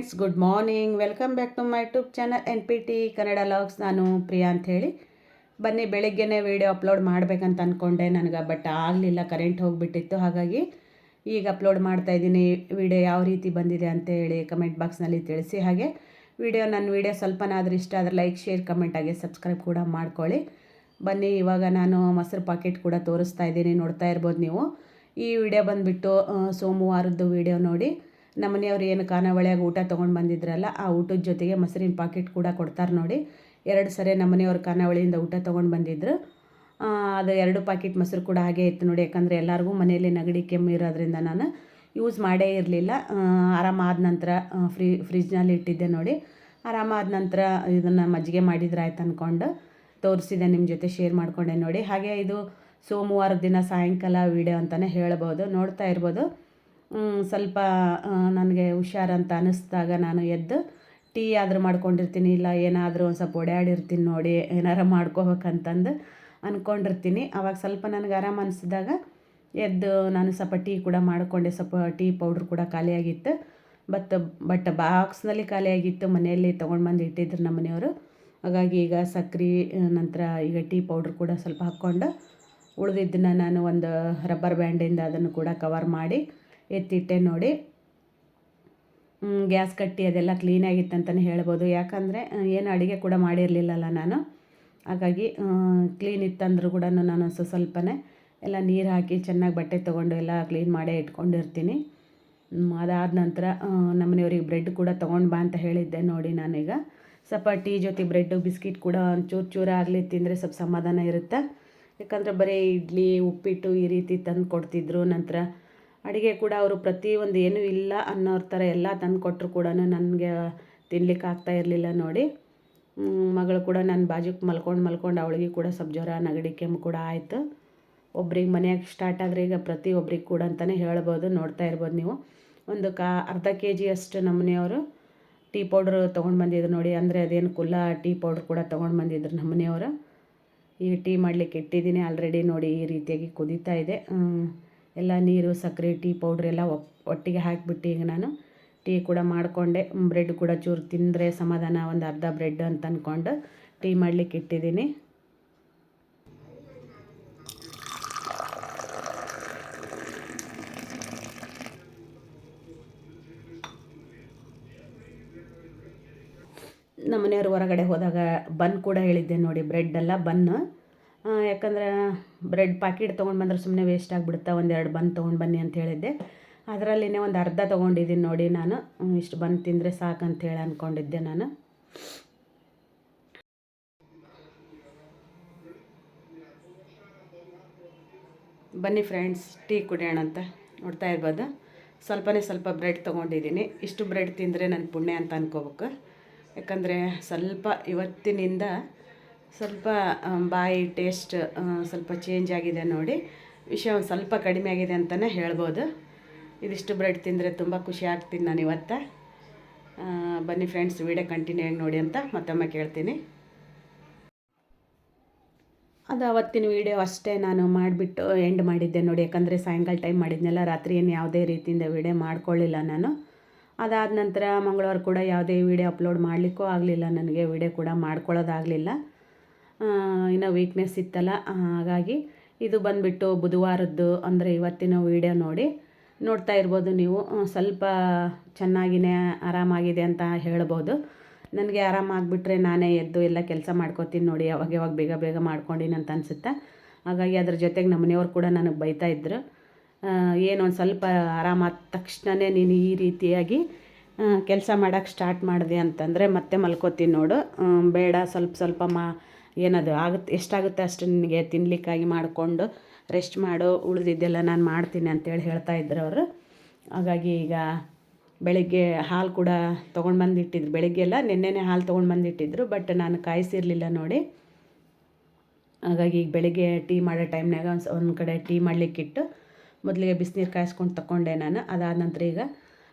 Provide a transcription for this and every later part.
Friends, good morning. Welcome back to my YouTube channel N P T Kannada logs. ನಾನು ಪ್ರಿಯಾ ಅಂಥೇಳಿ. ಬನ್ನಿ, ಬೆಳಗ್ಗೆನೇ video upload ಮಾಡಬೇಕಂತ ಅಂದ್ಕೊಂಡೆ ನನಗೆ, ಬಟ್ ಆಗಲಿಲ್ಲ, ಕರೆಂಟ್ ಹೋಗಿಬಿಟ್ಟಿತ್ತು. ಹಾಗಾಗಿ ಈಗ ಅಪ್ಲೋಡ್ ಮಾಡ್ತಾ ಇದ್ದೀನಿ. ವಿಡಿಯೋ ಯಾವ ರೀತಿ ಬಂದಿದೆ ಅಂತ ಹೇಳಿ ಕಮೆಂಟ್ ಬಾಕ್ಸ್ನಲ್ಲಿ ತಿಳಿಸಿ. ಹಾಗೆ ವಿಡಿಯೋ ನನ್ನ ವಿಡಿಯೋ ಸ್ವಲ್ಪನಾದರೂ ಇಷ್ಟ ಆದರೆ ಲೈಕ್, ಶೇರ್, ಕಮೆಂಟ್ ಆಗಿ ಸಬ್ಸ್ಕ್ರೈಬ್ ಕೂಡ ಮಾಡ್ಕೊಳ್ಳಿ. ಬನ್ನಿ, ಇವಾಗ ನಾನು ಮೊಸರು ಪಾಕೆಟ್ ಕೂಡ ತೋರಿಸ್ತಾ ಇದ್ದೀನಿ. ನೋಡ್ತಾ ಇರ್ಬೋದು ನೀವು. ಈ ವಿಡಿಯೋ ಬಂದುಬಿಟ್ಟು ಸೋಮವಾರದ್ದು ವಿಡಿಯೋ ನೋಡಿ. ನಮ್ಮ ಮನೆಯವ್ರು ಏನು ಖಾನಾವಳಿಯಾಗಿ ಊಟ ತೊಗೊಂಡು ಬಂದಿದ್ರಲ್ಲ, ಆ ಊಟದ ಜೊತೆಗೆ ಮೊಸರಿನ ಪಾಕೆಟ್ ಕೂಡ ಕೊಡ್ತಾರೆ ನೋಡಿ. ಎರಡು ಸರಿ ನಮ್ಮ ಮನೆಯವ್ರು ಖಾನಾವಳಿಯಿಂದ ಊಟ ತೊಗೊಂಡು ಬಂದಿದ್ದರು ಅದು ಎರಡು ಪಾಕೆಟ್ ಮೊಸರು ಕೂಡ ಹಾಗೆ ಇತ್ತು ನೋಡಿ. ಯಾಕಂದರೆ ಎಲ್ಲರಿಗೂ ಮನೆಯಲ್ಲಿ ನೆಗಡಿ, ಕೆಮ್ಮು ಇರೋದ್ರಿಂದ ನಾನು ಯೂಸ್ ಮಾಡೇ ಇರಲಿಲ್ಲ. ಆರಾಮಾದ ನಂತರ ಫ್ರೀ ಫ್ರಿಜ್ನಲ್ಲಿ ಇಟ್ಟಿದ್ದೆ ನೋಡಿ. ಆರಾಮಾದ ನಂತರ ಇದನ್ನು ಮಜ್ಜಿಗೆ ಮಾಡಿದ್ರೆ ಆಯ್ತು ಅಂದ್ಕೊಂಡು ತೋರಿಸಿದೆ ನಿಮ್ಮ ಜೊತೆ ಶೇರ್ ಮಾಡಿಕೊಂಡೆ ನೋಡಿ. ಹಾಗೆ ಇದು ಸೋಮವಾರದ ದಿನ ಸಾಯಂಕಾಲ ವೀಡಿಯೋ ಅಂತಲೇ ಹೇಳ್ಬೋದು, ನೋಡ್ತಾ ಇರ್ಬೋದು. ಸ್ವಲ್ಪ ನನಗೆ ಹುಷಾರಂತ ಅನ್ನಿಸ್ದಾಗ ನಾನು ಎದ್ದು ಟೀ ಆದರೂ ಮಾಡ್ಕೊಂಡಿರ್ತೀನಿ, ಇಲ್ಲ ಏನಾದರೂ ಒಂದು ಸ್ವಲ್ಪ ಓಡಾಡಿರ್ತೀನಿ ನೋಡಿ, ಏನಾರು ಮಾಡ್ಕೋಬೇಕಂತಂದು ಅಂದ್ಕೊಂಡಿರ್ತೀನಿ ಆವಾಗ ಸ್ವಲ್ಪ ನನಗೆ ಆರಾಮ ಅನಿಸಿದಾಗ ಎದ್ದು ನಾನು ಸ್ವಲ್ಪ ಟೀ ಕೂಡ ಮಾಡಿಕೊಂಡೆ, ಸ್ವಲ್ಪ ಟೀ ಪೌಡ್ರ್ ಕೂಡ ಖಾಲಿಯಾಗಿತ್ತು. ಬಟ್ ಬಟ್ ಬಾಕ್ಸ್ನಲ್ಲಿ ಖಾಲಿಯಾಗಿತ್ತು, ಮನೆಯಲ್ಲಿ ತೊಗೊಂಡು ಬಂದು ಇಟ್ಟಿದ್ರು ನಮ್ಮ ಮನೆಯವರು. ಹಾಗಾಗಿ ಈಗ ಸಕ್ರೆ, ನಂತರ ಈಗ ಟೀ ಪೌಡ್ರ್ ಕೂಡ ಸ್ವಲ್ಪ ಹಾಕ್ಕೊಂಡು ಉಳಿದಿದ್ದನ್ನ ನಾನು ಒಂದು ರಬ್ಬರ್ ಬ್ಯಾಂಡಿಂದ ಅದನ್ನು ಕೂಡ ಕವರ್ ಮಾಡಿ ಎತ್ತಿಟ್ಟೆ ನೋಡಿ. ಗ್ಯಾಸ್ ಕಟ್ಟಿ ಅದೆಲ್ಲ ಕ್ಲೀನಾಗಿತ್ತು ಅಂತಲೇ ಹೇಳ್ಬೋದು. ಯಾಕಂದರೆ ಏನು ಅಡುಗೆ ಕೂಡ ಮಾಡಿರಲಿಲ್ಲಲ್ಲ ನಾನು. ಹಾಗಾಗಿ ಕ್ಲೀನ್ ಇತ್ತಂದ್ರೂ ಕೂಡ ನಾನು ಸ್ವಲ್ಪ ಸ್ವಲ್ಪನೇ ಎಲ್ಲ ನೀರು ಹಾಕಿ ಚೆನ್ನಾಗಿ ಬಟ್ಟೆ ತೊಗೊಂಡು ಎಲ್ಲ ಕ್ಲೀನ್ ಮಾಡೇ ಇಟ್ಕೊಂಡಿರ್ತೀನಿ. ಅದಾದ ನಂತರ ನಮ್ಮನೆಯವ್ರಿಗೆ ಬ್ರೆಡ್ ಕೂಡ ತೊಗೊಂಡು ಬಾ ಅಂತ ಹೇಳಿದ್ದೆ ನೋಡಿ ನಾನೀಗ. ಸ್ವಲ್ಪ ಟೀ ಜೊತೆ ಬ್ರೆಡ್ಡು ಬಿಸ್ಕಿಟ್ ಕೂಡ ಚೂರು ಚೂರು ಆಗಲಿ ತಿಂದರೆ ಸ್ವಲ್ಪ ಸಮಾಧಾನ ಇರುತ್ತೆ. ಯಾಕಂದರೆ ಬರೀ ಇಡ್ಲಿ, ಉಪ್ಪಿಟ್ಟು ಈ ರೀತಿ ತಂದು ಕೊಡ್ತಿದ್ರು. ನಂತರ ಅಡುಗೆ ಕೂಡ ಅವರು ಪ್ರತಿಯೊಂದು ಏನೂ ಇಲ್ಲ ಅನ್ನೋರ ಥರ ಎಲ್ಲ ತಂದು ಕೊಟ್ಟರು ಕೂಡ ನನಗೆ ತಿನ್ಲಿಕ್ಕೆ ಆಗ್ತಾ ಇರಲಿಲ್ಲ ನೋಡಿ. ಮಗಳು ಕೂಡ ನನ್ನ ಬಾಜುಕ್ಕೆ ಮಲ್ಕೊಂಡು ಮಲ್ಕೊಂಡು ಅವಳಿಗೆ ಕೂಡ ಸ್ವಲ್ಪ ಜ್ವರ, ನೆಗಡಿ, ಕೆಮ್ಮು ಕೂಡ ಆಯಿತು. ಒಬ್ರಿಗೆ ಮನೆಯಾಗ ಸ್ಟಾರ್ಟ್ ಆದರೆ ಈಗ ಪ್ರತಿಯೊಬ್ರಿಗೆ ಕೂಡ ಅಂತಲೇ ಹೇಳ್ಬೋದು, ನೋಡ್ತಾ ಇರ್ಬೋದು ನೀವು. ಒಂದು ಕಾ, ಅರ್ಧ ಕೆ ಜಿಯಷ್ಟು ನಮ್ಮನೆಯವರು ಟೀ ಪೌಡ್ರ್ ತೊಗೊಂಡು ಬಂದಿದ್ರು ನೋಡಿ. ಅಂದರೆ ಅದೇನು ಕುಲ್ಲ ಟೀ ಪೌಡ್ರ್ ಕೂಡ ತೊಗೊಂಡು ಬಂದಿದ್ರು ನಮ್ಮನೆಯವರು. ಈಗ ಟೀ ಮಾಡಲಿಕ್ಕೆ ಇಟ್ಟಿದ್ದೀನಿ ಆಲ್ರೆಡಿ ನೋಡಿ ಈ ರೀತಿಯಾಗಿ ಕುದೀತಾ ಇದೆ. ಎಲ್ಲ ನೀರು, ಸಕ್ಕರೆ, ಟೀ ಪೌಡ್ರ್ ಎಲ್ಲ ಒಟ್ಟಿಗೆ ಹಾಕಿಬಿಟ್ಟು ಈಗ ನಾನು ಟೀ ಕೂಡ ಮಾಡಿಕೊಂಡೆ. ಬ್ರೆಡ್ ಕೂಡ ಚೂರು ತಿಂದರೆ ಸಮಾಧಾನ ಒಂದು ಅರ್ಧ ಬ್ರೆಡ್ ಅಂತ ಅಂದ್ಕೊಂಡು ಟೀ ಮಾಡಲಿಕ್ಕೆ ಇಟ್ಟಿದ್ದೀನಿ. ನಮ್ಮ ಮನೆಯವರು ಹೊರಗಡೆ ಹೋದಾಗ ಬನ್ ಕೂಡ ಹೇಳಿದ್ದೆ ನೋಡಿ ಬ್ರೆಡ್ಡೆಲ್ಲ ಬನ್ನು ಯಾಕಂದ್ರೆ ಬ್ರೆಡ್ ಪಾಕಿಟ್ ತೊಗೊಂಡು ಬಂದ್ರೆ ಸುಮ್ಮನೆ ವೇಸ್ಟ್ ಆಗಿಬಿಡುತ್ತೆ ಒಂದೆರಡು ಬನ್ ತೊಗೊಂಡು ಬನ್ನಿ ಅಂತ ಹೇಳಿದ್ದೆ. ಅದರಲ್ಲಿನೇ ಒಂದು ಅರ್ಧ ತೊಗೊಂಡಿದ್ದೀನಿ ನೋಡಿ ನಾನು. ಇಷ್ಟು ಬನ್ ತಿಂದರೆ ಹೇಳಿ ಅಂದ್ಕೊಂಡಿದ್ದೆ ನಾನು. ಬನ್ನಿ ಫ್ರೆಂಡ್ಸ್ ಟೀ ಕುಡಿಯೋಣ ಅಂತ ನೋಡ್ತಾ ಇರ್ಬೋದು? ಸ್ವಲ್ಪನೇ ಸ್ವಲ್ಪ ಬ್ರೆಡ್ ತೊಗೊಂಡಿದ್ದೀನಿ. ಇಷ್ಟು ಬ್ರೆಡ್ ತಿಂದರೆ ನನ್ನ ಪುಣ್ಯ ಅಂತ ಅನ್ಕೋಬೇಕು. ಯಾಕಂದರೆ ಸ್ವಲ್ಪ ಇವತ್ತಿನಿಂದ ಸ್ವಲ್ಪ ಬಾಯಿ ಟೇಸ್ಟ್ ಸ್ವಲ್ಪ ಚೇಂಜ್ ಆಗಿದೆ ನೋಡಿ. ವಿಷಯ ಒಂದು ಸ್ವಲ್ಪ ಕಡಿಮೆ ಆಗಿದೆ ಅಂತಲೇ ಹೇಳ್ಬೋದು. ಇದಿಷ್ಟು ಬ್ರೆಡ್ ತಿಂದರೆ ತುಂಬ ಖುಷಿ ಆಗ್ತೀನಿ ನಾನು ಇವತ್ತು. ಬನ್ನಿ ಫ್ರೆಂಡ್ಸ್ ವೀಡಿಯೋ ಕಂಟಿನ್ಯೂ ಆಗಿ ನೋಡಿ ಅಂತ ಮತ್ತೊಮ್ಮೆ ಕೇಳ್ತೀನಿ. ಅದು ಅವತ್ತಿನ ವೀಡಿಯೋ ಅಷ್ಟೇ ನಾನು ಮಾಡಿಬಿಟ್ಟು ಎಂಡ್ ಮಾಡಿದ್ದೆ ನೋಡಿ. ಯಾಕಂದರೆ ಸಾಯಂಕಾಲ ಟೈಮ್ ಮಾಡಿದ್ನೆಲ್ಲ, ರಾತ್ರಿ ಏನು ಯಾವುದೇ ರೀತಿಯಿಂದ ವೀಡಿಯೋ ಮಾಡ್ಕೊಳ್ಳಿಲ್ಲ ನಾನು. ಅದಾದ ನಂತರ ಮಂಗಳವಾರ ಕೂಡ ಯಾವುದೇ ವೀಡಿಯೋ ಅಪ್ಲೋಡ್ ಮಾಡಲಿಕ್ಕೂ ಆಗಲಿಲ್ಲ, ನನಗೆ ವೀಡಿಯೋ ಕೂಡ ಮಾಡ್ಕೊಳ್ಳೋದಾಗಲಿಲ್ಲ ಇನ್ನೂ ವೀಕ್ನೆಸ್ ಇತ್ತಲ್ಲ ಹಾಗಾಗಿ ಇದು ಬಂದುಬಿಟ್ಟು ಬುಧವಾರದ್ದು ಅಂದರೆ ಇವತ್ತಿನ ವೀಡಿಯೋ ನೋಡಿ. ನೋಡ್ತಾ ಇರ್ಬೋದು ನೀವು ಸ್ವಲ್ಪ ಚೆನ್ನಾಗಿನೇ ಆರಾಮಾಗಿದೆ ಅಂತ ಹೇಳ್ಬೋದು. ನನಗೆ ಆರಾಮಾಗಿಬಿಟ್ರೆ ನಾನೇ ಎದ್ದು ಎಲ್ಲ ಕೆಲಸ ಮಾಡ್ಕೋತೀನಿ ನೋಡಿ ಯಾವಾಗ ಯಾವಾಗ ಬೇಗ ಬೇಗ ಮಾಡ್ಕೊಂಡಿನಿ ಅಂತ ಅನಿಸುತ್ತೆ. ಹಾಗಾಗಿ ಅದ್ರ ಜೊತೆಗೆ ನಮ್ಮ ಮನೆಯವ್ರು ಕೂಡ ನನಗೆ ಬೈತಾ ಇದ್ದರು ಏನು ಒಂದು ಸ್ವಲ್ಪ ಆರಾಮಾದ ತಕ್ಷಣವೇ ನೀನು ಈ ರೀತಿಯಾಗಿ ಕೆಲಸ ಮಾಡೋಕ್ಕೆ ಸ್ಟಾರ್ಟ್ ಮಾಡಿದೆ ಅಂತಂದರೆ ಮತ್ತೆ ಮಲ್ಕೋತೀನಿ ನೋಡು. ಬೇಡ, ಸ್ವಲ್ಪ ಸ್ವಲ್ಪ ಮಾ ಏನದು ಆಗುತ್ತೆ, ಎಷ್ಟಾಗುತ್ತೆ ಅಷ್ಟು ನಿನಗೆ ತಿನ್ನಲಿಕ್ಕಾಗಿ ಮಾಡಿಕೊಂಡು ರೆಸ್ಟ್ ಮಾಡು ಉಳಿದಿದ್ದೆಲ್ಲ ನಾನು ಮಾಡ್ತೀನಿ ಅಂತೇಳಿ ಹೇಳ್ತಾ ಇದ್ರು ಅವರು. ಹಾಗಾಗಿ ಈಗ ಬೆಳಗ್ಗೆ ಹಾಲು ಕೂಡ ತೊಗೊಂಡು ಬಂದಿಟ್ಟಿದ್ರು. ಬೆಳಗ್ಗೆ ಎಲ್ಲ ನಿನ್ನೆನೇ ಹಾಲು ತೊಗೊಂಡು ಬಂದಿಟ್ಟಿದ್ರು ಬಟ್ ನಾನು ಕಾಯಿಸಿರಲಿಲ್ಲ ನೋಡಿ. ಹಾಗಾಗಿ ಈಗ ಬೆಳಗ್ಗೆ ಟೀ ಮಾಡೋ ಟೈಮ್ನಾಗ ಒಂದು ಒಂದು ಕಡೆ ಟೀ ಮಾಡಲಿಕ್ಕಿಟ್ಟು ಮೊದಲಿಗೆ ಬಿಸಿನೀರು ಕಾಯಿಸ್ಕೊಂಡು ತಗೊಂಡೆ ನಾನು. ಅದಾದ ನಂತರ ಈಗ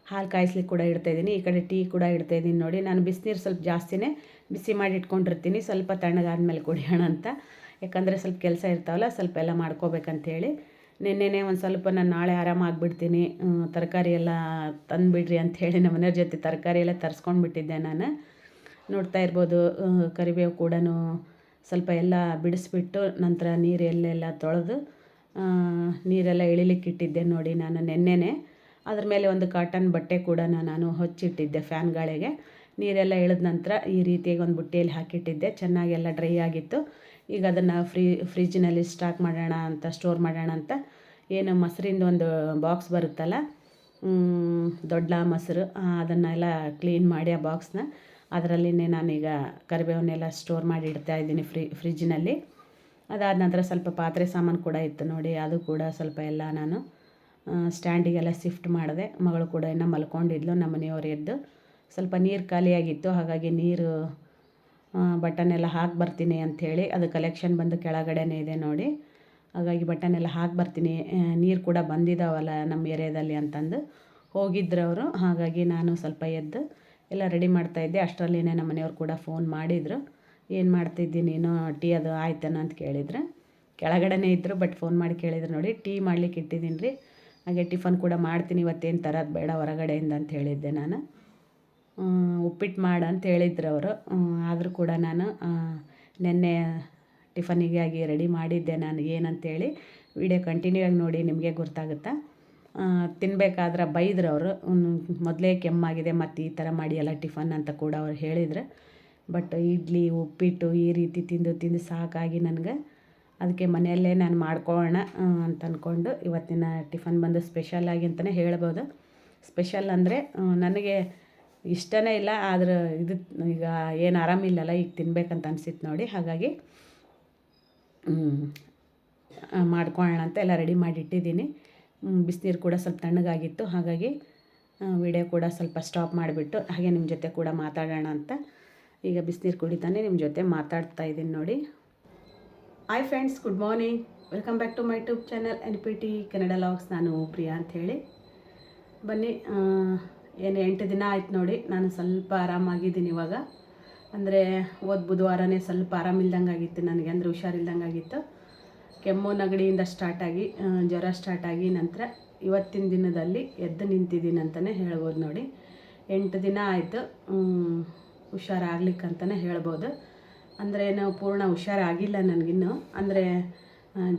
ಹಾಲು ಕಾಯಿಸ್ಲಿಕ್ಕೆ ಕೂಡ ಇಡ್ತಾಯಿದ್ದೀನಿ ಈ ಕಡೆ ಟೀ ಕೂಡ ಇಡ್ತಾಯಿದ್ದೀನಿ ನೋಡಿ. ನಾನು ಬಿಸಿನೀರು ಸ್ವಲ್ಪ ಜಾಸ್ತಿನೇ ಬಿಸಿ ಮಾಡಿ ಇಟ್ಕೊಂಡಿರ್ತೀನಿ. ಸ್ವಲ್ಪ ತಣ್ಣಗಾದ್ಮೇಲೆ ಕುಡಿಯೋಣ ಅಂತ. ಯಾಕಂದರೆ ಸ್ವಲ್ಪ ಕೆಲಸ ಇರ್ತಾವಲ್ಲ, ಸ್ವಲ್ಪ ಎಲ್ಲ ಮಾಡ್ಕೋಬೇಕಂತೇಳಿ. ನಿನ್ನೆನೇ ಒಂದು ಸ್ವಲ್ಪ ನಾನು ನಾಳೆ ಆರಾಮಾಗಿಬಿಡ್ತೀನಿ ತರಕಾರಿ ಎಲ್ಲ ತಂದುಬಿಡ್ರಿ ಅಂಥೇಳಿ ನಮ್ಮ ಮನೆಯವ್ರ ಜೊತೆ ತರಕಾರಿ ಎಲ್ಲ ತರಿಸ್ಕೊಂಡು ಬಿಟ್ಟಿದ್ದೆ ನಾನು. ನೋಡ್ತಾ ಇರ್ಬೋದು ಕರಿಬೇವು ಕೂಡ ಸ್ವಲ್ಪ ಎಲ್ಲ ಬಿಡಿಸ್ಬಿಟ್ಟು ನಂತರ ನೀರೆಲ್ಲೆಲ್ಲ ತೊಳೆದು ನೀರೆಲ್ಲ ಇಳಿಲಿಕ್ಕೆ ಇಟ್ಟಿದ್ದೆ ನೋಡಿ ನಾನು ನೆನ್ನೆನೇ. ಅದ್ರ ಮೇಲೆ ಒಂದು ಕಾಟನ್ ಬಟ್ಟೆ ಕೂಡ ನಾನು ಹೊಚ್ಚಿಟ್ಟಿದ್ದೆ ಫ್ಯಾನ್ ಗಾಳಿಗೆ ನೀರೆಲ್ಲ ಎಳೆದ ನಂತರ ಈ ರೀತಿಯಾಗಿ ಒಂದು ಬುಟ್ಟಿಯಲ್ಲಿ ಹಾಕಿಟ್ಟಿದ್ದೆ. ಚೆನ್ನಾಗೆಲ್ಲ ಡ್ರೈ ಆಗಿತ್ತು. ಈಗ ಅದನ್ನು ಫ್ರೀ ಫ್ರಿಜ್ಜಿನಲ್ಲಿ ಸ್ಟಾಕ್ ಮಾಡೋಣ ಅಂತ, ಸ್ಟೋರ್ ಮಾಡೋಣ ಅಂತ ಏನು ಮೊಸರಿಂದ ಒಂದು ಬಾಕ್ಸ್ ಬರುತ್ತಲ್ಲ ದೊಡ್ಡ ಮೊಸರು ಅದನ್ನೆಲ್ಲ ಕ್ಲೀನ್ ಮಾಡಿ ಆ ಬಾಕ್ಸ್ನ ಅದರಲ್ಲಿನೇ ನಾನೀಗ ಕರಿಬೇವನ್ನೆಲ್ಲ ಸ್ಟೋರ್ ಮಾಡಿ ಇಡ್ತಾ ಇದ್ದೀನಿ ಫ್ರಿ ಫ್ರಿಜ್ಜಿನಲ್ಲಿ ಅದಾದ ನಂತರ ಸ್ವಲ್ಪ ಪಾತ್ರೆ ಸಾಮಾನು ಕೂಡ ಇತ್ತು ನೋಡಿ, ಅದು ಕೂಡ ಸ್ವಲ್ಪ ಎಲ್ಲ ನಾನು ಸ್ಟ್ಯಾಂಡಿಗೆಲ್ಲ ಶಿಫ್ಟ್ ಮಾಡಿದೆ. ಮಗಳು ಕೂಡ ಇನ್ನೂ ಮಲ್ಕೊಂಡಿದ್ಲು ನಮ್ಮ ಮನೆಯವ್ರು ಎದ್ದು. ಸ್ವಲ್ಪ ನೀರು ಖಾಲಿಯಾಗಿತ್ತು, ಹಾಗಾಗಿ ನೀರು ಬಟನ್ ಎಲ್ಲ ಹಾಕಿ ಬರ್ತೀನಿ ಅಂಥೇಳಿ ಅದು ಕಲೆಕ್ಷನ್ ಬಂದು ಕೆಳಗಡೆನೇ ಇದೆ ನೋಡಿ. ಹಾಗಾಗಿ ಬಟನ್ ಎಲ್ಲ ಹಾಕಿ ಬರ್ತೀನಿ. ನೀರು ಕೂಡ ಬಂದಿದ್ದಾವಲ್ಲ ನಮ್ಮ ಏರಿಯಾದಲ್ಲಿ ಅಂತಂದು ಹೋಗಿದ್ರು ಅವರು. ಹಾಗಾಗಿ ನಾನು ಸ್ವಲ್ಪ ಎದ್ದು ಎಲ್ಲ ರೆಡಿ ಮಾಡ್ತಾಯಿದ್ದೆ ಅಷ್ಟರಲ್ಲಿನೇ ನಮ್ಮ ಮನೆಯವ್ರು ಕೂಡ ಫೋನ್ ಮಾಡಿದರು. ಏನು ಮಾಡ್ತಿದ್ದಿ ನೀನು ಟೀ ಅದು ಆಯ್ತೇನೋ ಅಂತ ಕೇಳಿದ್ರು. ಕೆಳಗಡೆನೇ ಇದ್ದರು ಬಟ್ ಫೋನ್ ಮಾಡಿ ಕೇಳಿದ್ರು ನೋಡಿ. ಟೀ ಮಾಡ್ಲಿಕ್ಕೆ ಇಟ್ಟಿದ್ದೀನಿ ರೀ. ಹಾಗೆ ಟಿಫನ್ ಕೂಡ ಮಾಡ್ತೀನಿ, ಇವತ್ತೇನು ತರೋದು ಬೇಡ ಹೊರಗಡೆಯಿಂದ ಅಂತ ಹೇಳಿದ್ದೆ ನಾನು. ಉಪ್ಪಿಟ್ಟು ಮಾಡು ಅಂತ ಹೇಳಿದ್ರು ಅವರು. ಆದರೂ ಕೂಡ ನಾನು ನೆನ್ನೆ ಟಿಫನಿಗೆ ಆಗಿ ರೆಡಿ ಮಾಡಿದ್ದೆ ನಾನು ಏನಂತೇಳಿ. ವಿಡಿಯೋ ಕಂಟಿನ್ಯೂ ಆಗಿ ನೋಡಿ ನಿಮಗೆ ಗೊತ್ತಾಗುತ್ತಾ? ತಿನ್ನಬೇಕಾದ್ರೆ ಬೈದ್ರು ಅವರು. ಮೊದಲೇ ಕೆಮ್ಮಾಗಿದೆ ಮತ್ತು ಈ ಥರ ಮಾಡಿ ಎಲ್ಲ ಟಿಫನ್ ಅಂತ ಕೂಡ ಅವ್ರು ಹೇಳಿದ್ರು. ಬಟ್ ಇಡ್ಲಿ, ಉಪ್ಪಿಟ್ಟು ಈ ರೀತಿ ತಿಂದು ತಿಂದು ಸಾಕಾಗಿ ನನಗೆ. ಅದಕ್ಕೆ ಮನೆಯಲ್ಲೇ ನಾನು ಮಾಡ್ಕೊಳ್ಳೋಣ ಅಂತ ಅಂದ್ಕೊಂಡು ಇವತ್ತಿನ ಟಿಫನ್ ಬಂದು ಸ್ಪೆಷಲಾಗಿ ಅಂತಲೇ ಹೇಳ್ಬೋದು. ಸ್ಪೆಷಲ್ ಅಂದರೆ ನನಗೆ ಇಷ್ಟನೇ ಇಲ್ಲ, ಆದ್ರೆ ಇದು ಈಗ ಏನು ಆರಾಮಿಲ್ಲಲ್ಲ ಈಗ ತಿನ್ಬೇಕಂತ ಅನಿಸಿತ್ತು ನೋಡಿ, ಹಾಗಾಗಿ ಮಾಡ್ಕೊಳ್ಳೋಣ ಅಂತ ಎಲ್ಲ ರೆಡಿ ಮಾಡಿ ಇಟ್ಟಿದ್ದೀನಿ. ಬಿಸಿನೀರು ಕೂಡ ಸ್ವಲ್ಪ ತಣ್ಣಗಾಗಿತ್ತು, ಹಾಗಾಗಿ ವಿಡಿಯೋ ಕೂಡ ಸ್ವಲ್ಪ ಸ್ಟಾಪ್ ಮಾಡಿಬಿಟ್ಟು, ಹಾಗೆ ನಿಮ್ಮ ಜೊತೆ ಕೂಡ ಮಾತಾಡೋಣ ಅಂತ. ಈಗ ಬಿಸಿನೀರು ಕುಡಿತಾನೆ ನಿಮ್ಮ ಜೊತೆ ಮಾತಾಡ್ತಾ ಇದ್ದೀನಿ ನೋಡಿ. Hi friends good morning welcome back to my tube channel N P T Kannada logs ನಾನು ಪ್ರಿಯಾ ಅಂಥೇಳಿ ಬನ್ನಿ ಏನು ಎಂಟು ದಿನ ಆಯ್ತು ನೋಡಿ, ನಾನು ಸ್ವಲ್ಪ ಆರಾಮಾಗಿದ್ದೀನಿ ಇವಾಗ. ಅಂದರೆ ಹೋದ ಬುಧವಾರನೇ ಸ್ವಲ್ಪ ಆರಾಮಿಲ್ದಂಗೆ ಆಗಿತ್ತು ನನಗೆ, ಅಂದರೆ ಹುಷಾರಿಲ್ದಂಗೆ ಆಗಿತ್ತು ಕೆಮ್ಮು ನಗಡಿಯಿಂದ ಸ್ಟಾರ್ಟಾಗಿ ಜ್ವರ ಸ್ಟಾರ್ಟಾಗಿ ನಂತರ ಇವತ್ತಿನ ದಿನದಲ್ಲಿ ಎದ್ದು ನಿಂತಿದ್ದೀನಿ ಅಂತಲೇ ಹೇಳ್ಬೋದು ನೋಡಿ. ಎಂಟು ದಿನ ಆಯಿತು ಹುಷಾರಾಗ್ಲಿಕ್ಕಂತಲೇ ಹೇಳ್ಬೋದು. ಅಂದರೆ ನಾವು ಪೂರ್ಣ ಹುಷಾರಾಗಿಲ್ಲ ನನಗಿನ್ನೂ ಅಂದರೆ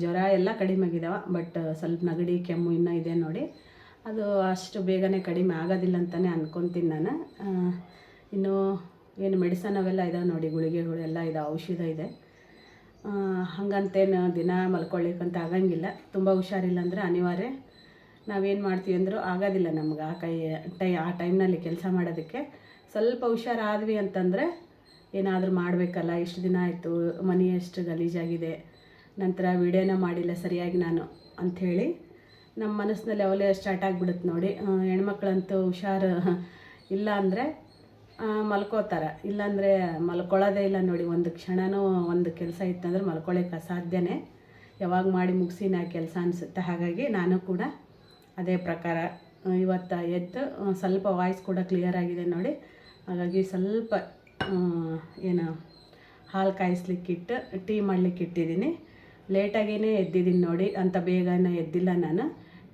ಜ್ವರ ಎಲ್ಲ ಕಡಿಮೆ ಆಗಿದ್ದಾವೆ ಬಟ್ ಸ್ವಲ್ಪ ನಗಡಿ, ಕೆಮ್ಮು ಇನ್ನೂ ಇದೆ ನೋಡಿ. ಅದು ಅಷ್ಟು ಬೇಗನೆ ಕಡಿಮೆ ಆಗೋದಿಲ್ಲ ಅಂತಲೇ ಅನ್ಕೊತೀನಿ ನಾನು. ಇನ್ನು ಏನು ಮೆಡಿಸನ್ ಅವೆಲ್ಲ ಇದಾವೆ ನೋಡಿ, ಗುಳಿಗೆಗಳು ಎಲ್ಲ ಇದೆ, ಔಷಧ ಇದೆ. ಹಂಗಂತೇನು ದಿನ ಮಲ್ಕೊಳ್ಳಿಕ್ಕಂತ ಆಗಂಗಿಲ್ಲ. ತುಂಬ ಹುಷಾರಿಲ್ಲ ಅಂದರೆ ಅನಿವಾರ್ಯ. ನಾವೇನು ಮಾಡ್ತೀವಿ ಅಂದರೂ ಆಗೋದಿಲ್ಲ ನಮ್ಗೆ ಆ ಕೈ, ಟೈ, ಆ ಟೈಮ್ನಲ್ಲಿ ಕೆಲಸ ಮಾಡೋದಕ್ಕೆ. ಸ್ವಲ್ಪ ಹುಷಾರಾದ್ವಿ ಅಂತಂದರೆ ಏನಾದರೂ ಮಾಡಬೇಕಲ್ಲ ಎಷ್ಟು ದಿನ ಆಯಿತು, ಮನೆ ಎಷ್ಟು ಗಲೀಜಾಗಿದೆ, ನಂತರ ವಿಡಿಯೋನ ಮಾಡಿಲ್ಲ ಸರಿಯಾಗಿ ನಾನು ಅಂಥೇಳಿ ನಮ್ಮ ಮನಸ್ಸಿನಲ್ಲಿ ಅವಲೇ ಸ್ಟಾರ್ಟ್ ಆಗಿಬಿಡುತ್ತೆ ನೋಡಿ. ಹೆಣ್ಮಕ್ಳಂತೂ ಹುಷಾರು ಇಲ್ಲ ಅಂದರೆ ಮಲ್ಕೋತಾರೆ. ಇಲ್ಲಾಂದರೆ ಮಲ್ಕೊಳ್ಳೋದೇ ಇಲ್ಲ ನೋಡಿ. ಒಂದು ಕ್ಷಣನೂ ಒಂದು ಕೆಲಸ ಇತ್ತಂದ್ರೆ ಮಲ್ಕೊಳ್ಳೋಕೆ ಅಸಾಧ್ಯನೇ. ಯಾವಾಗ ಮಾಡಿ ಮುಗಿಸಿ ನಾ ಕೆಲಸ ಅನಿಸುತ್ತೆ. ಹಾಗಾಗಿ ನಾನು ಕೂಡ ಅದೇ ಪ್ರಕಾರ ಇವತ್ತು ಎದ್ದು ಸ್ವಲ್ಪ ವಾಯ್ಸ್ ಕೂಡ ಕ್ಲಿಯರ್ ಆಗಿದೆ ನೋಡಿ. ಹಾಗಾಗಿ ಸ್ವಲ್ಪ ಏನು, ಹಾಲು ಕಾಯಿಸ್ಲಿಕ್ಕಿಟ್ಟು, ಟೀ ಮಾಡಲಿಕ್ಕೆ ಇಟ್ಟಿದ್ದೀನಿ ಎದ್ದಿದ್ದೀನಿ ನೋಡಿ. ಅಂತ ಬೇಗನೇ ಎದ್ದಿಲ್ಲ ನಾನು.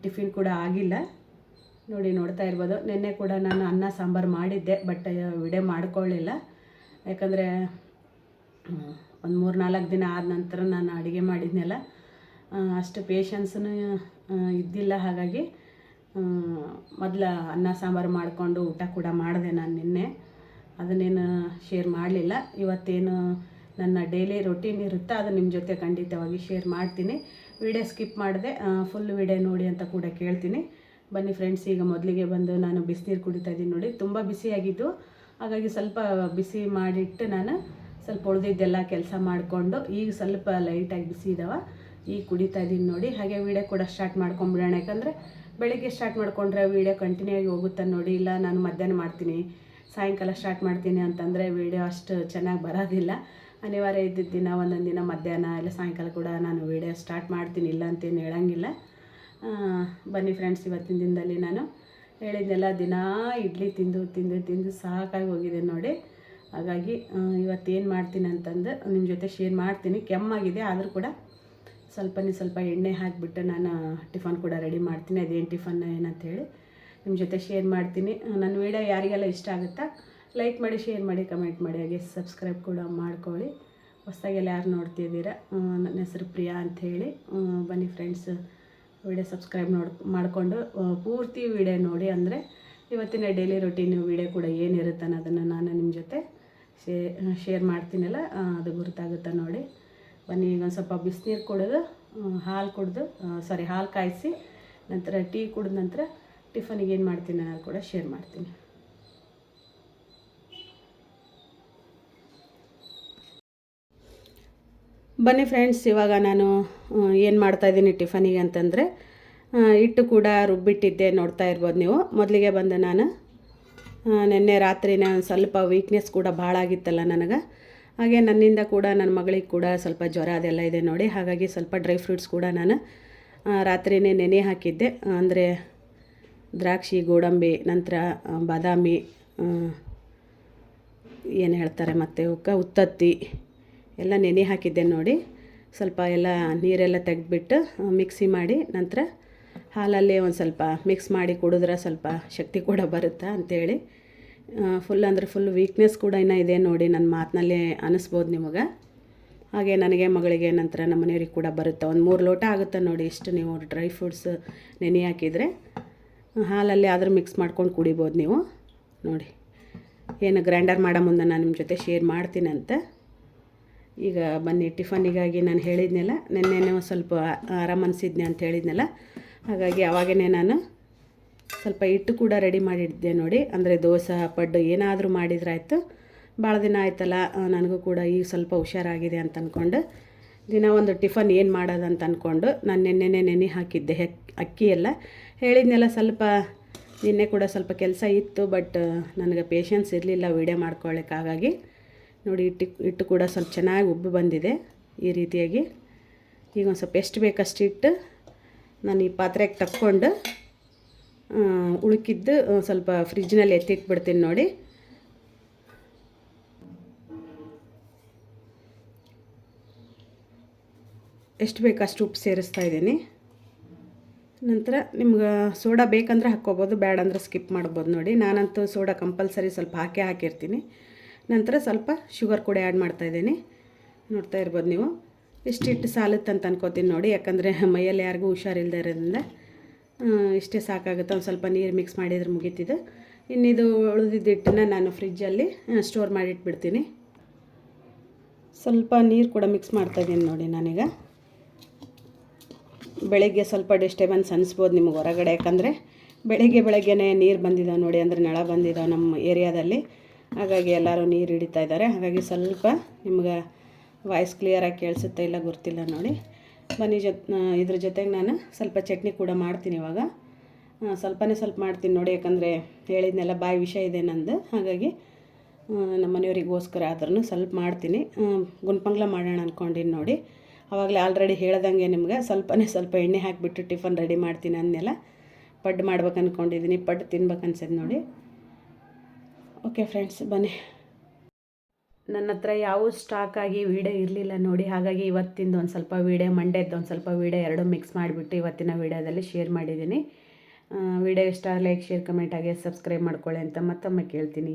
ಟಿಫಿನ್ ಕೂಡ ಆಗಿಲ್ಲ. ನೋಡಿ ನೋಡ್ತಾ ಇರ್ಬೋದು. ನಿನ್ನೆ ಕೂಡ ನಾನು ಅನ್ನ ಸಾಂಬಾರು ಮಾಡಿದ್ದೆ, ಬಟ್ ವಿಡಿಯೋ ಮಾಡ್ಕೊಳ್ಳಿಲ್ಲ. ಯಾಕಂದರೆ ಒಂದು ಮೂರು ನಾಲ್ಕು ದಿನ ಆದ ನಂತರ ನಾನು ಅಡುಗೆ ಮಾಡಿದ್ನೆಲ್ಲ ಅಷ್ಟು ಪೇಷನ್ಸೂ ಇದ್ದಿಲ್ಲ. ಹಾಗಾಗಿ ಮೊದಲ ಅನ್ನ ಸಾಂಬಾರು ಮಾಡಿಕೊಂಡು ಊಟ ಕೂಡ ಮಾಡಿದೆ ನಾನು ನಿನ್ನೆ. ಅದನ್ನೇನು ಶೇರ್ ಮಾಡಲಿಲ್ಲ. ಇವತ್ತೇನು ನನ್ನ ಡೈಲಿ ರೊಟೀನ್ ಇರುತ್ತೆ ಅದು ನಿಮ್ಮ ಜೊತೆ ಖಂಡಿತವಾಗಿ ಶೇರ್ ಮಾಡ್ತೀನಿ. ವಿಡಿಯೋ ಸ್ಕಿಪ್ ಮಾಡಿದೆ ಫುಲ್ ವಿಡಿಯೋ ನೋಡಿ ಅಂತ ಕೂಡ ಕೇಳ್ತೀನಿ. ಬನ್ನಿ ಫ್ರೆಂಡ್ಸ್ ಈಗ ಮೊದಲಿಗೆ ಬಂದು ನಾನು ಬಿಸಿನೀರು ಕುಡಿತಾ ಇದ್ದೀನಿ ನೋಡಿ. ತುಂಬ ಬಿಸಿಯಾಗಿದ್ದು ಹಾಗಾಗಿ ಸ್ವಲ್ಪ ಬಿಸಿ ಮಾಡಿಟ್ಟು ನಾನು ಸ್ವಲ್ಪ ಉಳಿದಿದ್ದೆಲ್ಲ ಕೆಲಸ ಮಾಡಿಕೊಂಡು, ಈಗ ಸ್ವಲ್ಪ ಲೈಟಾಗಿ ಬಿಸಿ ಇದ್ದಾವೆ ಈಗ ಕುಡಿತಾ ಇದ್ದೀನಿ ನೋಡಿ. ಹಾಗೆ ವೀಡಿಯೋ ಕೂಡ ಸ್ಟಾರ್ಟ್ ಮಾಡ್ಕೊಂಬಿಡೋಣ. ಯಾಕಂದರೆ ಬೆಳಿಗ್ಗೆ ಸ್ಟಾರ್ಟ್ ಮಾಡಿಕೊಂಡ್ರೆ ವೀಡಿಯೋ ಕಂಟಿನ್ಯೂ ಆಗಿ ಹೋಗುತ್ತೆ ನೋಡಿ. ಇಲ್ಲ, ನಾನು ಮಧ್ಯಾಹ್ನ ಮಾಡ್ತೀನಿ, ಸಾಯಂಕಾಲ ಸ್ಟಾರ್ಟ್ ಮಾಡ್ತೀನಿ ಅಂತಂದರೆ ವೀಡಿಯೋ ಅಷ್ಟು ಚೆನ್ನಾಗಿ ಬರೋದಿಲ್ಲ. ಅನಿವಾರ್ಯ ಇದ್ದಿದ್ದ ದಿನ, ಒಂದೊಂದು ದಿನ ಮಧ್ಯಾಹ್ನ ಇಲ್ಲ ಸಾಯಂಕಾಲ ಕೂಡ ನಾನು ವೀಡಿಯೋ ಸ್ಟಾರ್ಟ್ ಮಾಡ್ತೀನಿ, ಇಲ್ಲ ಅಂತೇನು ಹೇಳೋಂಗಿಲ್ಲ. ಬನ್ನಿ ಫ್ರೆಂಡ್ಸ್ ಇವತ್ತಿನ ದಿನದಲ್ಲಿ ನಾನು ಹೇಳಿದ್ದೆಲ್ಲ ದಿನ ಇಡ್ಲಿ ತಿಂದು ತಿಂದು ತಿಂದು ಸಾಕಾಗಿ ಹೋಗಿದೆ ನೋಡಿ. ಹಾಗಾಗಿ ಇವತ್ತೇನು ಮಾಡ್ತೀನಿ ಅಂತಂದು ನಿಮ್ಮ ಜೊತೆ ಶೇರ್ ಮಾಡ್ತೀನಿ. ಕೆಮ್ಮಾಗಿದೆ, ಆದರೂ ಕೂಡ ಸ್ವಲ್ಪನೇ ಸ್ವಲ್ಪ ಎಣ್ಣೆ ಹಾಕಿಬಿಟ್ಟು ನಾನು ಟಿಫನ್ ಕೂಡ ರೆಡಿ ಮಾಡ್ತೀನಿ. ಅದೇನು ಟಿಫನ್ ಏನಂತೇಳಿ ನಿಮ್ಮ ಜೊತೆ ಶೇರ್ ಮಾಡ್ತೀನಿ. ನನ್ನ ವೀಡಿಯೋ ಯಾರಿಗೆಲ್ಲ ಇಷ್ಟ ಆಗುತ್ತಾ ಲೈಕ್ ಮಾಡಿ ಶೇರ್ ಮಾಡಿ ಕಮೆಂಟ್ ಮಾಡಿ, ಹಾಗೆ ಸಬ್ಸ್ಕ್ರೈಬ್ ಕೂಡ ಮಾಡ್ಕೊಳ್ಳಿ. ಹೊಸ್ದಾಗೆಲ್ಲ ಯಾರು ನೋಡ್ತಿದ್ದೀರಾ ನನ್ನ ಹೆಸರು ಪ್ರಿಯಾ ಅಂಥೇಳಿ ಬನ್ನಿ ಫ್ರೆಂಡ್ಸ್ ವಿಡಿಯೋ ಸಬ್ಸ್ಕ್ರೈಬ್ ನೋಡಿ, ಮಾಡಿಕೊಂಡು ಪೂರ್ತಿ ವಿಡಿಯೋ ನೋಡಿ ಅಂದರೆ ಇವತ್ತಿನ ಡೈಲಿ ರೊಟೀನ್ ವಿಡಿಯೋ ಕೂಡ ಏನಿರುತ್ತೆ ಅನ್ನೋದನ್ನು ನಾನು ನಿಮ್ಮ ಜೊತೆ ಶೇ ಶೇರ್ ಮಾಡ್ತೀನಲ್ಲ ಅದು ಗುರುತಾಗುತ್ತೆ ನೋಡಿ. ಬನ್ನಿ, ಈಗ ಒಂದು ಸ್ವಲ್ಪ ಬಿಸಿನೀರು ಕುಡಿದು ಹಾಲು ಕುಡಿದು ಸಾರಿ ಹಾಲು ಕಾಯಿಸಿ, ನಂತರ ಟೀ ಕುಡಿದ ನಂತರ ಟಿಫನಿಗೆ ಏನು ಮಾಡ್ತೀನಿ ಅನ್ನೋದು ಕೂಡ ಶೇರ್ ಮಾಡ್ತೀನಿ. ಬನ್ನಿ ಫ್ರೆಂಡ್ಸ್ ಇವಾಗ ನಾನು ಏನು ಮಾಡ್ತಾಯಿದ್ದೀನಿ ಟಿಫನಿಗೆ ಅಂತಂದರೆ ಹಿಟ್ಟು ಕೂಡ ರುಬ್ಬಿಟ್ಟಿದ್ದೆ ನೋಡ್ತಾ ಇರ್ಬೋದು ನೀವು. ಮೊದಲಿಗೆ ಬಂದು ನಾನು. ನಿನ್ನೆ ರಾತ್ರಿನೇ ಒಂದು ಸ್ವಲ್ಪ ವೀಕ್ನೆಸ್ ಕೂಡ ಭಾಳ ಆಗಿತ್ತಲ್ಲ ನನಗೆ. ಹಾಗೆ ನನ್ನಿಂದ ಕೂಡ ನನ್ನ ಮಗಳಿಗೆ ಕೂಡ ಸ್ವಲ್ಪ ಜ್ವರ ಅದೆಲ್ಲ ಇದೆ ನೋಡಿ. ಹಾಗಾಗಿ ಸ್ವಲ್ಪ ಡ್ರೈ ಫ್ರೂಟ್ಸ್ ಕೂಡ ನಾನು ರಾತ್ರಿನೇ ನೆನೆ ಹಾಕಿದ್ದೆ. ಅಂದರೆ ದ್ರಾಕ್ಷಿ, ಗೋಡಂಬಿ, ನಂತರ ಬಾದಾಮಿ ಏನು ಹೇಳ್ತಾರೆ ಮತ್ತು ಅವಕ್ಕೆ ಉತ್ತತ್ತಿ ಎಲ್ಲ ನೆನೆ ಹಾಕಿದ್ದೆ ನೋಡಿ. ಸ್ವಲ್ಪ ಎಲ್ಲ ನೀರೆಲ್ಲ ತೆಗೆದ್ಬಿಟ್ಟು ಮಿಕ್ಸಿ ಮಾಡಿ ನಂತರ ಹಾಲಲ್ಲಿ ಒಂದು ಸ್ವಲ್ಪ ಮಿಕ್ಸ್ ಮಾಡಿ ಕುಡಿದ್ರೆ ಸ್ವಲ್ಪ ಶಕ್ತಿ ಕೂಡ ಬರುತ್ತಾ ಅಂಥೇಳಿ ಫುಲ್ ಅಂದರೆ ಫುಲ್ ವೀಕ್ನೆಸ್ ಕೂಡ ಇನ್ನೂ ಇದೆ ನೋಡಿ ನನ್ನ ಮಾತಿನಲ್ಲೇ ಅನಿಸ್ಬೋದು ನಿಮಗೆ. ಹಾಗೆ ನನಗೆ ಮಗಳಿಗೆ ನಂತರ ನಮ್ಮ ಮನೆಯವ್ರಿಗೆ ಕೂಡ ಬರುತ್ತೆ. ಒಂದು ಮೂರು ಲೋಟ ಆಗುತ್ತೆ ನೋಡಿ ಇಷ್ಟು ನೀವು ಡ್ರೈ ಫ್ರೂಟ್ಸ್ ನೆನೆ ಹಾಕಿದರೆ. ಹಾಲಲ್ಲಿ ಆದರೂ ಮಿಕ್ಸ್ ಮಾಡ್ಕೊಂಡು ಕುಡಿಬೋದು ನೀವು. ನೋಡಿ, ಏನು ಗ್ರೈಂಡರ್ ಮಾಡೋ ಮುಂದೆ ನಾನು ನಿಮ್ಮ ಜೊತೆ ಶೇರ್ ಮಾಡ್ತೀನಂತ. ಈಗ ಬನ್ನಿ ಟಿಫನಿಗಾಗಿ ನಾನು ಹೇಳಿದ್ನಲ್ಲ, ನಿನ್ನೆನೇ ಸ್ವಲ್ಪ ಆರಾಮ ಅನಿಸಿದ್ನೆ ಅಂತ ಹೇಳಿದ್ನಲ್ಲ, ಹಾಗಾಗಿ ಅವಾಗೇ ನಾನು ಸ್ವಲ್ಪ ಹಿಟ್ಟು ಕೂಡ ರೆಡಿ ಮಾಡಿದ್ದೆ ನೋಡಿ. ಅಂದರೆ ದೋಸೆ, ಪಡ್ಡು ಏನಾದರೂ ಮಾಡಿದ್ರಾಯ್ತು. ಭಾಳ ದಿನ ಆಯ್ತಲ್ಲ ನನಗೂ ಕೂಡ ಈಗ ಸ್ವಲ್ಪ ಹುಷಾರಾಗಿದೆ ಅಂತ ಅಂದ್ಕೊಂಡು ದಿನ ಒಂದು ಟಿಫನ್ ಏನು ಮಾಡೋದು ಅಂತ ಅಂದ್ಕೊಂಡು ನಾನು ನೆನ್ನೆನೇ ನೆನೆ ಹಾಕಿದ್ದೆ ಹೆಕ್ ಅಕ್ಕಿ ಎಲ್ಲ. ಹೇಳಿದ್ನೆಲ್ಲ ಸ್ವಲ್ಪ, ನಿನ್ನೆ ಕೂಡ ಸ್ವಲ್ಪ ಕೆಲಸ ಇತ್ತು, ಬಟ್ ನನಗೆ ಪೇಷನ್ಸ್ ಇರಲಿಲ್ಲ ವೀಡಿಯೋ ಮಾಡ್ಕೊಳ್ಳೋಕ್ಕಾಗಿ ನೋಡಿ ಇಟ್ಟು ಹಿಟ್ಟು ಕೂಡ ಸ್ವಲ್ಪ ಚೆನ್ನಾಗಿ ಉಬ್ಬಿ ಬಂದಿದೆ ಈ ರೀತಿಯಾಗಿ. ಈಗ ಒಂದು ಸ್ವಲ್ಪ ಎಷ್ಟು ಬೇಕಷ್ಟು ಇಟ್ಟು ನಾನು ಈ ಪಾತ್ರೆಗೆ ತಕ್ಕೊಂಡು ಉಳುಕಿದ್ದು ಸ್ವಲ್ಪ ಫ್ರಿಜ್ನಲ್ಲಿ ಎತ್ತಿಟ್ಬಿಡ್ತೀನಿ ನೋಡಿ. ಎಷ್ಟು ಬೇಕಷ್ಟು ಉಪ್ಪು ಸೇರಿಸ್ತಾ ಇದ್ದೀನಿ. ನಂತರ ನಿಮ್ಗೆ ಸೋಡಾ ಬೇಕಂದ್ರೆ ಹಾಕ್ಕೋಬೋದು ಬೇಡ ಅಂದ್ರೆ ಸ್ಕಿಪ್ ಮಾಡ್ಬೋದು ನೋಡಿ. ನಾನಂತೂ ಸೋಡಾ ಕಂಪಲ್ಸರಿ ಸ್ವಲ್ಪ ಹಾಕೇ ಹಾಕಿರ್ತೀನಿ. ನಂತರ ಸ್ವಲ್ಪ ಶುಗರ್ ಕೂಡ ಆ್ಯಡ್ ಮಾಡ್ತಾಯಿದ್ದೀನಿ ನೋಡ್ತಾ ಇರ್ಬೋದು ನೀವು. ಇಷ್ಟಿಟ್ಟು ಸಾಲುತ್ತೆ ಅಂತ ಅನ್ಕೋತೀನಿ ನೋಡಿ, ಯಾಕಂದರೆ ಮೈಯಲ್ಲಿ ಯಾರಿಗೂ ಹುಷಾರಿಲ್ಲದೆ ಇರೋದ್ರಿಂದ ಇಷ್ಟೇ ಸಾಕಾಗುತ್ತೆ. ಒಂದು ಸ್ವಲ್ಪ ನೀರು ಮಿಕ್ಸ್ ಮಾಡಿದ್ರೆ ಮುಗೀತಿದ್ದು ಇನ್ನಿದು ಉಳಿದಿದ್ದ ಹಿಟ್ಟನ್ನ ನಾನು ಫ್ರಿಜ್ಜಲ್ಲಿ ಸ್ಟೋರ್ ಮಾಡಿಟ್ಬಿಡ್ತೀನಿ. ಸ್ವಲ್ಪ ನೀರು ಕೂಡ ಮಿಕ್ಸ್ ಮಾಡ್ತಾಯಿದ್ದೀನಿ ನೋಡಿ ನಾನೀಗ. ಬೆಳಗ್ಗೆ ಸ್ವಲ್ಪ ಡಿಸ್ಟರ್ಬೆನ್ಸ್ ಅನಿಸ್ಬೋದು ನಿಮ್ಗೆ ಹೊರಗಡೆ. ಯಾಕಂದರೆ ಬೆಳಗ್ಗೆ ಬೆಳಗ್ಗೆನೇ ನೀರು ಬಂದಿದ್ದಾವೆ ನೋಡಿ, ಅಂದರೆ ನಳ ಬಂದಿದ್ದಾವೆ ನಮ್ಮ ಏರಿಯಾದಲ್ಲಿ ಹಾಗಾಗಿ ಎಲ್ಲರೂ ನೀರು ಹಿಡಿತಾ ಇದ್ದಾರೆ. ಹಾಗಾಗಿ ಸ್ವಲ್ಪ ನಿಮ್ಗೆ ವಾಯ್ಸ್ ಕ್ಲಿಯರಾಗಿ ಕೇಳಿಸುತ್ತೆ ಇಲ್ಲ ಗೊತ್ತಿಲ್ಲ ನೋಡಿ. ಬನ್ನಿ ಜೊ ಇದ್ರ ಜೊತೆಗೆ ನಾನು ಸ್ವಲ್ಪ ಚಟ್ನಿ ಕೂಡ ಮಾಡ್ತೀನಿ ಇವಾಗ. ಸ್ವಲ್ಪನೇ ಸ್ವಲ್ಪ ಮಾಡ್ತೀನಿ ನೋಡಿ, ಯಾಕಂದರೆ ಹೇಳಿದ್ನೆಲ್ಲ ಬಾಯಿ ವಿಷಯ ಇದೆ ನಂದು. ಹಾಗಾಗಿ ನಮ್ಮ ಮನೆಯವರಿಗೋಸ್ಕರ ಆದ್ರೂ ಸ್ವಲ್ಪ ಮಾಡ್ತೀನಿ. ಗುಣಪಂಗ್ಲ ಮಾಡೋಣ ಅಂದ್ಕೊಂಡಿನಿ ನೋಡಿ. ಆವಾಗಲೇ ಆಲ್ರೆಡಿ ಹೇಳ್ದಂಗೆ ನಿಮ್ಗೆ ಸ್ವಲ್ಪನೇ ಸ್ವಲ್ಪ ಎಣ್ಣೆ ಹಾಕಿಬಿಟ್ಟು ಟಿಫನ್ ರೆಡಿ ಮಾಡ್ತೀನಿ ಅಂದನೆಲ್ಲ ಪಡ್ಡು ಮಾಡ್ಬೇಕು ಅಂದ್ಕೊಂಡಿದ್ದೀನಿ ಪಡ್ಡು ತಿನ್ಬೇಕು ಅನ್ಸದ್ ನೋಡಿ. ಓಕೆ ಫ್ರೆಂಡ್ಸ್, ಬನ್ನಿ. ನನ್ನ ಹತ್ರ ಯಾವ ಆಗಿ ವೀಡಿಯೋ ಇರಲಿಲ್ಲ ನೋಡಿ, ಹಾಗಾಗಿ ಇವತ್ತಿಂದ ಒಂದು ಸ್ವಲ್ಪ ವೀಡಿಯೋ ಮಂಡೇದ್ದು ಒಂದು ಸ್ವಲ್ಪ ವೀಡಿಯೋ ಎರಡು ಮಿಕ್ಸ್ ಮಾಡಿಬಿಟ್ಟು ಇವತ್ತಿನ ವೀಡಿಯೋದಲ್ಲಿ ಶೇರ್ ಮಾಡಿದ್ದೀನಿ. ವೀಡಿಯೋ ಇಷ್ಟ ಲೈಕ್ ಶೇರ್ ಕಮೆಂಟ್ ಆಗಿ ಸಬ್ಸ್ಕ್ರೈಬ್ ಮಾಡ್ಕೊಳ್ಳಿ ಅಂತ ಮತ್ತೊಮ್ಮೆ ಕೇಳ್ತೀನಿ.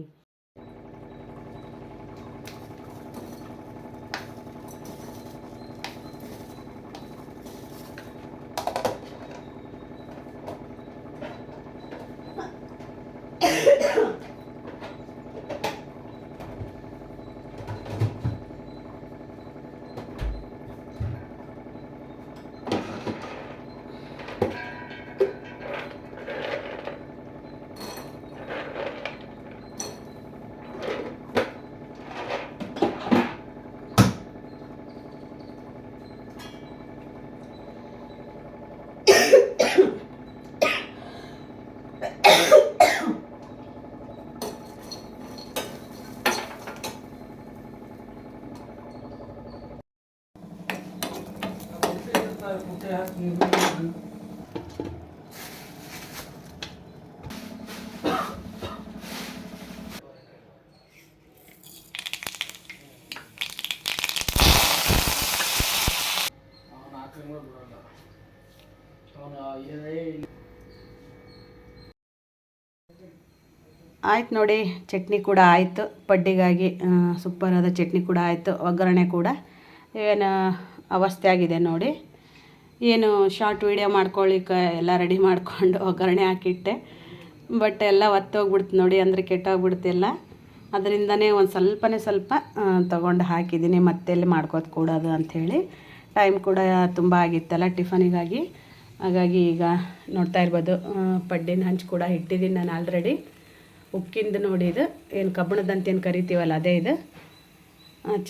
ಆಯ್ತು ನೋಡಿ, ಚಟ್ನಿ ಕೂಡ ಆಯಿತು. ಪಡ್ಡಿಗಾಗಿ ಸೂಪರಾದ ಚಟ್ನಿ ಕೂಡ ಆಯಿತು. ಒಗ್ಗರಣೆ ಕೂಡ. ಏನು ಅವಸ್ಥೆ ಆಗಿದೆ ನೋಡಿ. ಏನು ಶಾರ್ಟ್ ವೀಡಿಯೋ ಮಾಡ್ಕೊಳ್ಳಿಕ್ಕೆ ಎಲ್ಲ ರೆಡಿ ಮಾಡಿಕೊಂಡು ಒಗ್ಗರಣೆ ಹಾಕಿಟ್ಟೆ. ಬಟ್ ಎಲ್ಲ ಒತ್ತೋಗ್ಬಿಡ್ತು ನೋಡಿ, ಅಂದರೆ ಕೆಟ್ಟೋಗ್ಬಿಡ್ತಿಲ್ಲ. ಅದರಿಂದನೇ ಒಂದು ಸ್ವಲ್ಪನೇ ಸ್ವಲ್ಪ ತೊಗೊಂಡು ಹಾಕಿದ್ದೀನಿ ಮತ್ತೆ ಎಲ್ಲಿ ಮಾಡ್ಕೋದು ಕೂಡೋದು ಅಂಥೇಳಿ. ಟೈಮ್ ಕೂಡ ತುಂಬ ಆಗಿತ್ತಲ್ಲ ಟಿಫನಿಗಾಗಿ. ಹಾಗಾಗಿ ಈಗ ನೋಡ್ತಾ ಇರ್ಬೋದು ಪಡ್ಡಿನ ಹಂಚು ಕೂಡ ಇಟ್ಟಿದ್ದೀನಿ ನಾನು ಆಲ್ರೆಡಿ ಉಕ್ಕಿಂದು ನೋಡಿ ಇದು. ಏನು ಕಬ್ಬಣದಂತ ಏನು ಕರಿತೀವಲ್ಲ, ಅದೇ ಇದು.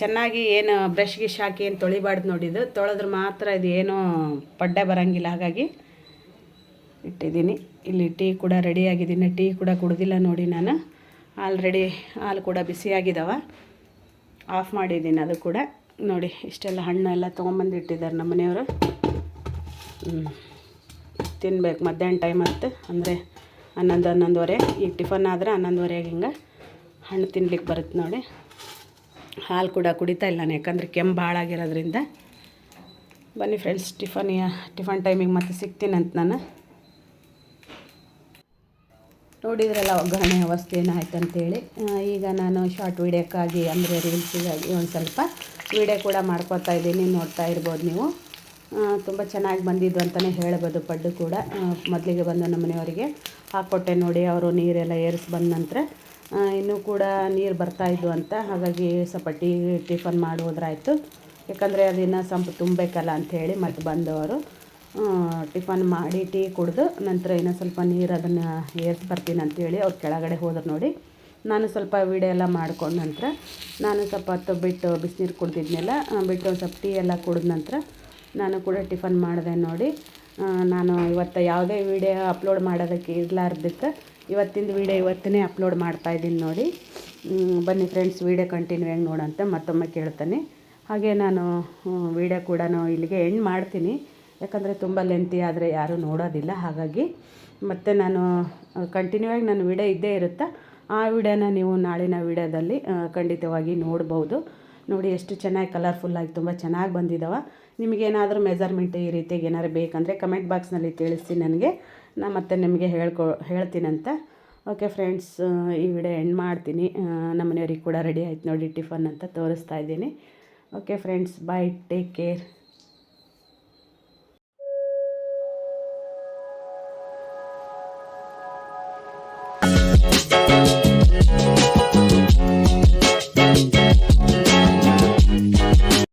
ಚೆನ್ನಾಗಿ ಏನು ಬ್ರಷ್ ಗಿಶ್ ಹಾಕಿ ಏನು ತೊಳಿಬಾರ್ದು ನೋಡಿದ್ದು ತೊಳೆದ್ರೆ ಮಾತ್ರ ಇದು ಏನೂ ಪಡ್ಡೆ ಬರೋಂಗಿಲ್ಲ. ಹಾಗಾಗಿ ಇಟ್ಟಿದ್ದೀನಿ. ಇಲ್ಲಿ ಟೀ ಕೂಡ ರೆಡಿ ಆಗಿದ್ದೀನಿ. ಟೀ ಕೂಡ ಕುಡ್ದಿಲ್ಲ ನೋಡಿ ನಾನು. ಆಲ್ರೆಡಿ ಹಾಲು ಕೂಡ ಬಿಸಿಯಾಗಿದ್ದಾವೆ ಆಫ್ ಮಾಡಿದ್ದೀನಿ ಅದು ಕೂಡ. ನೋಡಿ, ಇಷ್ಟೆಲ್ಲ ಹಣ್ಣು ಎಲ್ಲ ತೊಗೊಂಬಂದು ಇಟ್ಟಿದ್ದಾರೆ ನಮ್ಮ ಮನೆಯವರು. ತಿನ್ಬೇಕು. ಮಧ್ಯಾಹ್ನ ಟೈಮ್ ಅಂತ ಅಂದರೆ ಹನ್ನೊಂದು, ಹನ್ನೊಂದುವರೆ. ಈಗ ಟಿಫನ್ ಆದರೆ ಹನ್ನೊಂದುವರೆಗೆ ಹಿಂಗೆ ಹಣ್ಣು ತಿನ್ಲಿಕ್ಕೆ ಬರುತ್ತೆ ನೋಡಿ. ಹಾಲು ಕೂಡ ಕುಡಿತಾ ಇಲ್ಲ ನಾನು, ಯಾಕಂದರೆ ಕೆಮ್ಮು ಭಾಳ ಆಗಿರೋದ್ರಿಂದ. ಬನ್ನಿ ಫ್ರೆಂಡ್ಸ್ ಟಿಫನ್ ಟಿಫನ್ ಟೈಮಿಗೆ ಮತ್ತೆ ಸಿಗ್ತೀನಂತ ನಾನು. ನೋಡಿದ್ರಲ್ಲ ಒಗ್ಗರಣೆ ಅವಸ್ಥೆ ಏನಾಯ್ತು ಅಂತೇಳಿ. ಈಗ ನಾನು ಶಾರ್ಟ್ ವೀಡಿಯೋಕ್ಕಾಗಿ ಅಂದರೆ ರೀಲ್ಸಿಗಾಗಿ ಒಂದು ಸ್ವಲ್ಪ ವೀಡಿಯೋ ಕೂಡ ಮಾಡ್ಕೋತಾ ಇದ್ದೀನಿ, ನೋಡ್ತಾ ಇರ್ಬೋದು ನೀವು. ತುಂಬ ಚೆನ್ನಾಗಿ ಬಂದಿದ್ದು ಅಂತಲೇ ಹೇಳ್ಬೋದು ಪಡ್ಡು ಕೂಡ. ಮೊದಲಿಗೆ ಬಂದು ನಮ್ಮ ಮನೆಯವರಿಗೆ. ಹಾಕ್ಕೊಟ್ಟೆ ನೋಡಿ, ಅವರು ನೀರೆಲ್ಲ ಏರಿಸಿ ಬಂದ ನಂತರ ಇನ್ನೂ ಕೂಡ ನೀರು ಬರ್ತಾಯಿದ್ವು ಅಂತ. ಹಾಗಾಗಿ ಸ್ವಲ್ಪ ಟೀ ಟಿಫನ್ ಮಾಡಿ ಯಾಕಂದರೆ ಅದನ್ನು ಸಂಪ್ ತುಂಬಬೇಕಲ್ಲ ಅಂಥೇಳಿ ಮತ್ತೆ ಬಂದವರು. ಟಿಫನ್ ಮಾಡಿ ಟೀ ಕುಡಿದು ನಂತರ ಇನ್ನೂ ಸ್ವಲ್ಪ ನೀರು ಅದನ್ನು ಏರ್ಸಿ ಬರ್ತೀನಿ ಅಂತೇಳಿ ಅವ್ರು ಕೆಳಗಡೆ ಹೋದ್ರು ನೋಡಿ. ನಾನು ಸ್ವಲ್ಪ ವಿಡಿಯೋ ಎಲ್ಲ ಮಾಡ್ಕೊಂಡ ನಂತರ, ನಾನು ಸ್ವಲ್ಪ ಹೊತ್ತು ಬಿಟ್ಟು ಬಿಸಿನೀರು ಕುಡ್ದಿದ್ನೆಲ್ಲ ಬಿಟ್ಟು ಸ್ವಲ್ಪ ಟೀ ಎಲ್ಲ ಕುಡಿದ ನಂತರ, ನಾನು ಕೂಡ ಟಿಫನ್ ಮಾಡಿದೆ ನೋಡಿ. ನಾನು ಇವತ್ತು ಯಾವುದೇ ವಿಡಿಯೋ ಅಪ್ಲೋಡ್ ಮಾಡೋದಕ್ಕೆ ಇರಲಾರ್ದಕ್ಕೆ ಇವತ್ತಿನ ವಿಡಿಯೋ ಇವತ್ತೇ ಅಪ್ಲೋಡ್ ಮಾಡ್ತಾಯಿದ್ದೀನಿ ನೋಡಿ. ಬನ್ನಿ ಫ್ರೆಂಡ್ಸ್ ವಿಡಿಯೋ ಕಂಟಿನ್ಯೂ ಆಗಿ ನೋಡೋಂತ ಮತ್ತೊಮ್ಮೆ ಕೇಳ್ತಾನೆ. ಹಾಗೆ ನಾನು ವಿಡಿಯೋ ಕೂಡ ಇಲ್ಲಿಗೆ ಎಂಡ್ ಮಾಡ್ತೀನಿ. ಯಾಕಂದರೆ ತುಂಬ ಲೆಂತಿ ಆದರೆ ಯಾರೂ ನೋಡೋದಿಲ್ಲ. ಹಾಗಾಗಿ ಮತ್ತು ನಾನು ಕಂಟಿನ್ಯೂ ಆಗಿ ನನ್ನ ವಿಡಿಯೋ ಇದ್ದೇ ಇರುತ್ತೆ, ಆ ವಿಡಿಯೋನ ನೀವು ನಾಳಿನ ವಿಡಿಯೋದಲ್ಲಿ ಖಂಡಿತವಾಗಿ ನೋಡ್ಬೋದು. ನೋಡಿ ಎಷ್ಟು ಚೆನ್ನಾಗಿ ಕಲರ್ಫುಲ್ಲಾಗಿ ತುಂಬ ಚೆನ್ನಾಗಿ ಬಂದಿದ್ದಾವೆ ನಿಮಗೇನಾದರೂ ಮೆಜರ್ಮೆಂಟ್ ಈ ರೀತಿಯಾಗಿ ಏನಾದ್ರು ಬೇಕಂದರೆ ಕಮೆಂಟ್ ಬಾಕ್ಸ್ನಲ್ಲಿ ತಿಳಿಸಿ ನನಗೆ. ನಾನು ಮತ್ತೆ ನಿಮಗೆ ಹೇಳ್ಕೊ, ಹೇಳ್ತೀನಂತ. ಓಕೆ ಫ್ರೆಂಡ್ಸ್ ಈ ವಿಡಿಯೋ ಎಂಡ್ ಮಾಡ್ತೀನಿ. ನಮ್ಮನೆಯವ್ರಿಗೆ ನಮ್ಮ ಮನೆಯವ್ರಿಗೆ ಕೂಡ ರೆಡಿ ಆಯ್ತು ನೋಡಿ ಟಿಫನ್ ಅಂತ ತೋರಿಸ್ತಾ ಇದ್ದೀನಿ. Okay friends bye take care